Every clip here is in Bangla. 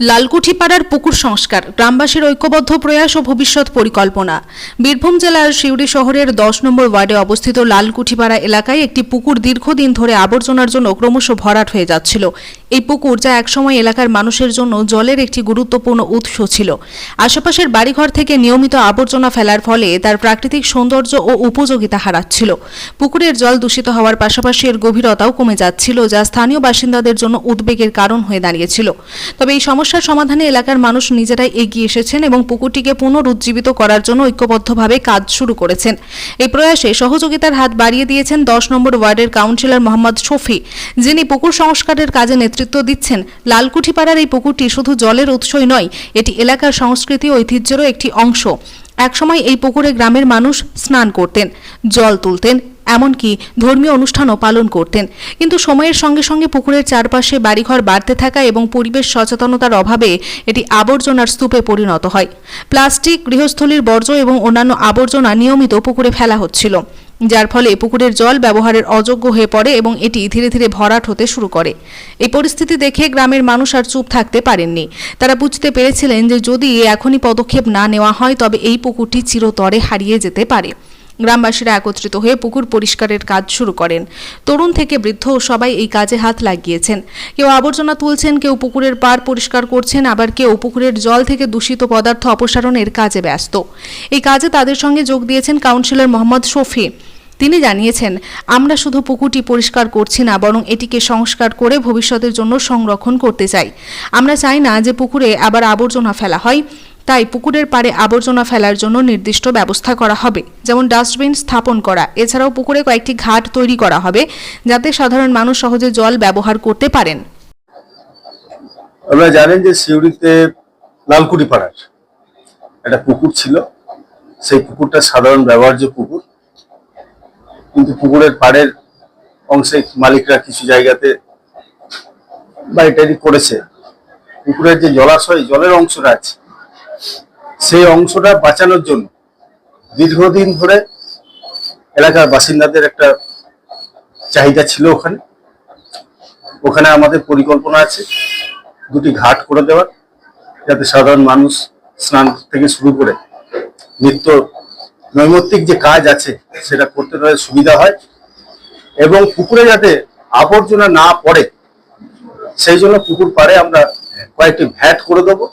লালকুঠিপাড়ার পুকুর সংস্কার, গ্রামবাসীর ঐক্যবদ্ধ প্রয়াস ও ভবিষ্যৎ পরিকল্পনা। বীরভূম জেলার সিউড়ি শহরের দশ নম্বর ওয়ার্ডে অবস্থিত লালকুঠিপাড়া এলাকায় একটি পুকুর দীর্ঘদিন ধরে আবর্জনার জন্য ক্রমশ ভরাট হয়ে যাচ্ছিল। এই পুকুর যা একসময় এলাকার মানুষের জন্য জলের একটি গুরুত্বপূর্ণ উৎস ছিল। আশেপাশের বাড়িঘর থেকে নিয়মিত আবর্জনা ফেলার ফলে তার প্রাকৃতিক সৌন্দর্য ও উপযোগিতা হারাচ্ছিল। পুকুরের জল দূষিত হওয়ার পাশাপাশি এর গভীরতাও কমে যাচ্ছিল, যা স্থানীয় বাসিন্দাদের জন্য উদ্বেগের কারণ হয়ে দাঁড়িয়েছিল। তবে এই সমস্যার সমাধানে এলাকার মানুষ নিজেরাই এগিয়ে এসেছেন এবং পুকুরটিকে পুনরুজ্জীবিত করার জন্য ঐক্যবদ্ধভাবে কাজ শুরু করেছেন। এই প্রয়াসে সহযোগিতার হাত বাড়িয়ে দিয়েছেন দশ নম্বর ওয়ার্ডের কাউন্সিলর মোহাম্মদ শফি, যিনি পুকুর সংস্কারের কাজে নেতৃত্ব দিচ্ছেন। লালকুঠিপাড়ার এই পুকুরটি শুধু জলের উৎসই নয়, এটি এলাকার সংস্কৃতি ঐতিহ্যেরও একটি অংশ। একসময় এই পুকুরে গ্রামের মানুষ স্নান করতেন, জল তুলতেন এমনকি ধর্মীয় অনুষ্ঠানও পালন করতেন। কিন্তু সময়ের সঙ্গে সঙ্গে পুকুরের চারপাশে বাড়িঘর বাড়তে থাকা এবং পরিবেশ সচেতনতার অভাবে এটি আবর্জনার স্তূপে পরিণত হয়। প্লাস্টিক, গৃহস্থলীর বর্জ্য এবং অন্যান্য আবর্জনা নিয়মিত পুকুরে ফেলা হচ্ছিল, যার ফলে পুকুরের জল ব্যবহারের অযোগ্য হয়ে পড়ে এবং এটি ধীরে ধীরে ভরাট হতে শুরু করে। এই পরিস্থিতি দেখে গ্রামের মানুষ আর চুপ থাকতে পারেননি। তারা বুঝতে পেরেছিলেন যে যদি এখনই পদক্ষেপ না নেওয়া হয়, তবে এই পুকুরটি চিরতরে হারিয়ে যেতে পারে। গ্রামবাসীরা একত্রিত হয়ে পুকুর পরিষ্কারের কাজ শুরু করেন। তরুণ থেকে বৃদ্ধ সবাই এই কাজে হাত লাগিয়েছেন। কেউ আবর্জনা তুলছেন, কেউ পুকুরের পাড় পরিষ্কার করছেন, আবার কেউ পুকুরের জল থেকে দূষিত পদার্থ অপসারণের কাজে ব্যস্ত। এই কাজে তাদের সঙ্গে যোগ দিয়েছেন কাউন্সিলর মোহাম্মদ শফি। তিনি জানিয়েছেন, আমরা শুধু পুকুরটি পরিষ্কার করছি না, বরং এটিকে সংস্কার করে ভবিষ্যতের জন্য সংরক্ষণ করতে চাই। আমরা চাই না যে পুকুরে আবার আবর্জনা ফেলা হয়। তাই পুকুরের পাড়ে আবর্জনা ফেলার জন্য নির্দিষ্ট ব্যবস্থা করা হবে, যেমন ডাস্টবিন স্থাপন করা। এছাড়াও পুকুরে কয়েকটি ঘাট তৈরি করা হবে, যাতে সাধারণ মানুষ সহজে জল ব্যবহার করতে পারেন। আপনারা জানেন যে সিউড়িতে লালকুটি পাড়ার একটা পুকুর ছিল। সেই পুকুরটা সাধারণ ব্যবহার্য পুকুর। কিন্তু পুকুরের পাড়ের অংশে মালিকরা কিছু জায়গাতে বাড়িটারি করেছে। পুকুরের যে জলাশয়, জলের অংশটা আছে সেই অংশটা বাঁচানোর জন্য দীর্ঘদিন ধরে এলাকার বাসিন্দাদের একটা চাহিদা ছিল ওখানে। ওখানে আমাদের পরিকল্পনা আছে দুটি ঘাট করে দেওয়ার, যাতে সাধারণ মানুষ স্নান থেকে শুরু করে নিত্য নৈমিত্তিক যে কাজ আছে সেটা করতে তাদের সুবিধা হয় এবং পুকুরে যাতে আবর্জনা না পড়ে, সেই জন্য পুকুর পাড়ে আমরা কয়েকটি ভ্যাট করে দেবো।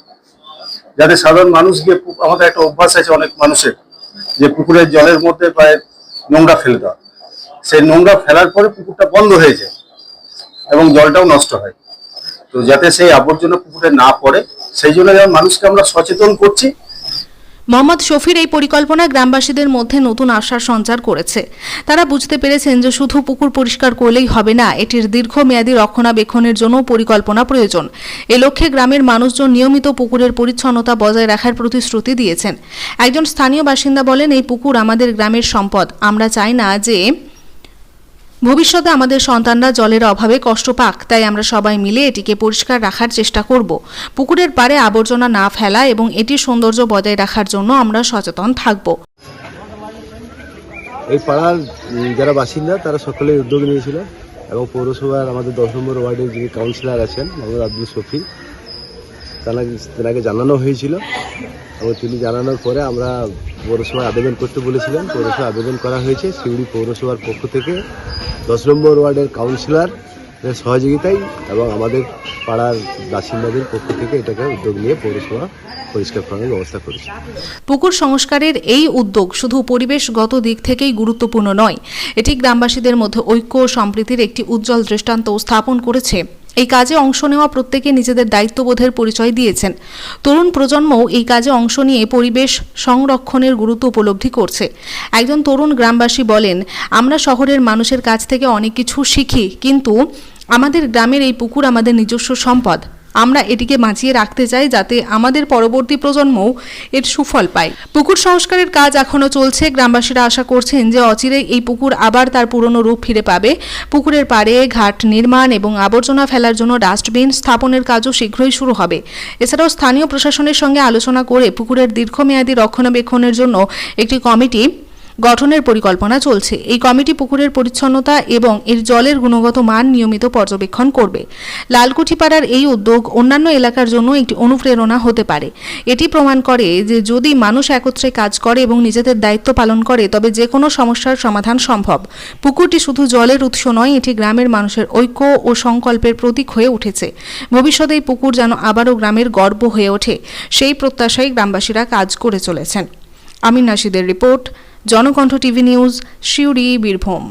যাতে সাধারণ মানুষ গিয়ে আমাদের একটা অভ্যাস আছে অনেক মানুষের, যে পুকুরের জলের মধ্যে প্রায় নোংরা ফেলে দেওয়া। সেই নোংরা ফেলার পরে পুকুরটা বন্ধ হয়ে যায় এবং জলটাও নষ্ট হয়। তো যাতে সেই আবর্জনা পুকুরে না পড়ে, সেই জন্য যেমন মানুষকে আমরা সচেতন করছি মোহাম্মদ শফির এই পরিকল্পনা গ্রামবাসীদের মধ্যে নতুন আশার সঞ্চার করেছে। তারা বুঝতে পেরেছেন যে শুধু পুকুর পরিষ্কার করলেই হবে না, এটির দীর্ঘমেয়াদী রক্ষণাবেক্ষণের জন্য পরিকল্পনা প্রয়োজন। এ লক্ষ্যে গ্রামের মানুষজন নিয়মিত পুকুরের পরিচ্ছন্নতা বজায় রাখার প্রতিশ্রুতি দিয়েছেন। একজন স্থানীয় বাসিন্দা বলেন, এই পুকুর আমাদের গ্রামের সম্পদ। আমরা চাই না যে ভবিষ্যতে আমাদের সন্তানরা জলের অভাবে কষ্ট পাক, তাই আমরা সবাই মিলে এটিকে পরিষ্কার রাখার চেষ্টা করব। পুকুরের পাড়ে আবর্জনা না ফেলা এবং এটির সৌন্দর্য বজায় রাখার জন্য আমরা সচেতন থাকব। এই পাড়ার যারা বাসিন্দা, তারা সকলেই উদ্যোগ নিয়েছিল এবং পৌরসভার আমাদের দশ নম্বর ওয়ার্ডের যিনি কাউন্সিলর আছেন, মোহাম্মদ আব্দুল শফি তাকে তেনাকে জানানো হয়েছিল এবং তিনি জানানোর পরে আমরা পৌরসভায় আবেদন করতে বলেছিলাম। পৌরসভায় আবেদন করা হয়েছে, সিউড়ি পৌরসভার পক্ষ থেকে। দশ নম্বর ওয়ার্ডের কাউন্সিলর সহযোগিতায় এবং আমাদের পাড়ার বাসিন্দাদের পক্ষ থেকে এটাকে উদ্যোগ নিয়ে পৌরসভা পরিষ্কার ব্যবস্থা করেছে। পুকুর সংস্কারের এই উদ্যোগ শুধু পরিবেশগত দিক থেকেই গুরুত্বপূর্ণ নয়, এটি গ্রামবাসীদের মধ্যে ঐক্য ও সম্প্রীতির একটি উজ্জ্বল দৃষ্টান্ত স্থাপন করেছে। এই কাজে অংশ নেওয়া প্রত্যেকে নিজেদের দায়িত্ববোধের পরিচয় দিয়েছেন। তরুণ প্রজন্মও এই কাজে অংশ নিয়ে পরিবেশ সংরক্ষণের গুরুত্ব উপলব্ধি করছে। একজন তরুণ গ্রামবাসী বলেন, আমরা শহরের মানুষের কাছ থেকে অনেক কিছু শিখি, কিন্তু আমাদের গ্রামের এই পুকুর আমাদের নিজস্ব সম্পদ। আমরা এটিকে বাঁচিয়ে রাখতে চাই যাতে আমাদের পরবর্তী প্রজন্মও এর সুফল পায়। পুকুর সংস্কারের কাজ এখনও চলছে। গ্রামবাসীরা আশা করছেন যে অচিরে এই পুকুর আবার তার পুরনো রূপ ফিরে পাবে। পুকুরের পাড়ে ঘাট নির্মাণ এবং আবর্জনা ফেলার জন্য ডাস্টবিন স্থাপনের কাজও শীঘ্রই শুরু হবে। এছাড়াও স্থানীয় প্রশাসনের সঙ্গে আলোচনা করে পুকুরের দীর্ঘমেয়াদী রক্ষণাবেক্ষণের জন্য একটি কমিটি গঠনের পরিকল্পনা চলছে। এই কমিটি পুকুরের পরিচ্ছন্নতা এবং এর জলের গুণগত মান নিয়মিত পর্যবেক্ষণ করবে। লালকুঠিপাড়ার এই উদ্যোগ অন্যান্য এলাকার জন্য একটি অনুপ্রেরণা হতে পারে। এটি প্রমাণ করে যে যদি মানুষ একত্রে কাজ করে এবং নিজেদের দায়িত্ব পালন করে, তবে যে কোনো সমস্যার সমাধান সম্ভব। পুকুরটি শুধু জলের উৎস নয়, এটি গ্রামের মানুষের ঐক্য ও সংকল্পের প্রতীক হয়ে উঠেছে। ভবিষ্যতে এই পুকুর যেন আবারও গ্রামের গর্ব হয়ে ওঠে, সেই প্রত্যাশায় গ্রামবাসীরা কাজ করে চলেছেন। Amin নাশিদের report Janakantha TV news Siuri Birbhum.